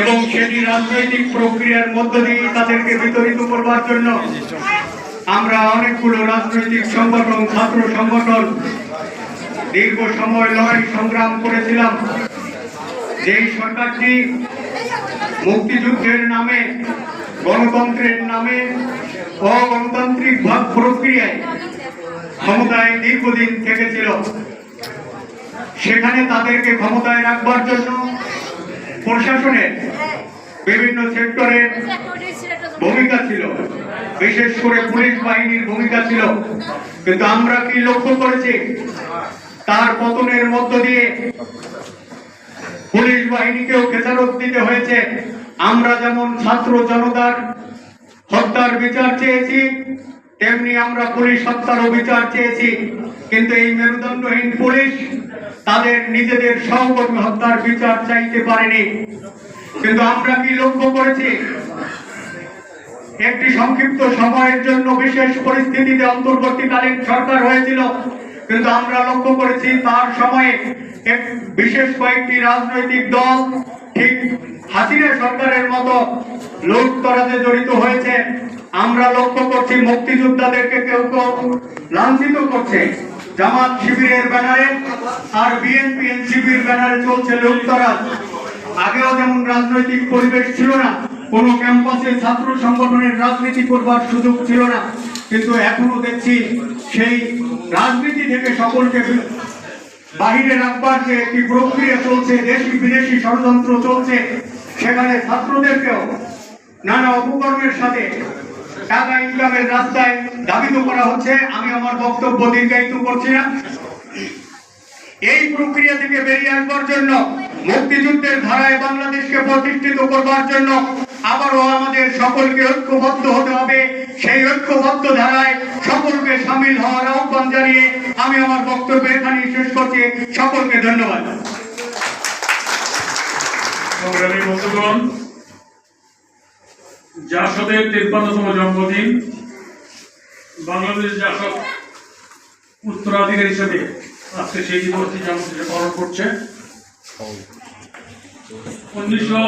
এবং সেটি রাজনৈতিক প্রক্রিয়ার মধ্য দিয়ে তাদেরকে বিতরিত করবার জন্য আমরা অনেকগুলো রাজনৈতিক সংগঠন, ছাত্র সংগঠন দীর্ঘ সময় লড়াই সংগ্রাম করেছিলাম। যেই সরকারটি মুক্তিযুদ্ধের নামে, গণতন্ত্রের নামে, অগণতান্ত্রিক ভাব প্রক্রিয়ায় ক্ষমতায় দীর্ঘদিন থেকেছিল, সেখানে তাদেরকে ক্ষমতায় রাখবার জন্য প্রশাসনের বিভিন্ন সেক্টরের ভূমিকা ছিল। বিশেষ করে পুলিশ বাহিনীর ভূমিকা ছিল। কিন্তু আমরা কি লক্ষ্য করেছি? তার পতনের মধ্য দিয়ে পুলিশ বাহিনীকেও খেসারত দিতে হয়েছে। আমরা যেমন ছাত্র জনতার হত্যার বিচার চেয়েছি, তেমনি আমরা পুলিশ হত্যারও বিচার চেয়েছি। কিন্তু এই মেরুদণ্ডহীন পুলিশ তাদের নিজেদের সহকর্মী হত্যার বিচার চাইতে পারেনি। কিন্তু আমরা কি লক্ষ্য করেছি? একটি সংক্ষিপ্ত সময়ের জন্য বিশেষ পরিস্থিতিতে অন্তর্বর্তীকালীন সরকার হয়েছিল। কিন্তু আমরা লক্ষ্য করেছি, তার সময়ে বিশেষ কয়েকটি রাজনৈতিক দল ঠিক হাসিনা সরকারের মতো লুটতরাজে জড়িত হয়েছে। আমরা লক্ষ্য করছি মুক্তিযোদ্ধাদেরকে কেউ কেউ লাঞ্ছিত করছে। জামাত শিবিরের ব্যানারে আর বিএনপি এনসিপির ব্যানারে চলছে লুটতরাজ আগেও যেমন রাজনৈতিক পরিবেশ ছিল না, কোন ক্যাম্পাসে ছাত্র সংগঠনের রাজনীতি করবার সুযোগ ছিল না। কিন্তু এখনও দেখছি সেই রাজনীতি থেকে সকলকে বাহিরে রাখবার যে একটি প্রক্রিয়া চলছে, দেশি বিদেশি ষড়যন্ত্র চলছে, সেখানে ছাত্রদেরকেও নানা উপকরণের সাথে টাকা ইনকামের রাস্তায় দাবিত করা হচ্ছে, আমি আমার বক্তব্য দীর্ঘায়িত করছি না। এই প্রক্রিয়া থেকে বেরিয়ে আসবার জন্য, মুক্তিযুদ্ধের ধারায় বাংলাদেশকে প্রতিষ্ঠিত করবার জন্য আবারও আমাদের সকলকে ঐক্যবদ্ধ হতে হবে। সেই ঐক্যবদ্ধ ধারায় সকলকে সামিল হওয়ার আহ্বান জানিয়ে আমি আমার বক্তব্য এখানে শেষ করছি। সকলকে ধন্যবাদ। বন্ধুগণ জাসদের তিপ্পান্নতম জন্মদিন বাংলাদেশ জাসদ উত্তরাধিকার হিসেবে আজকে সেই দিবসটি জন্মদিনে পালন করছে। উনিশশো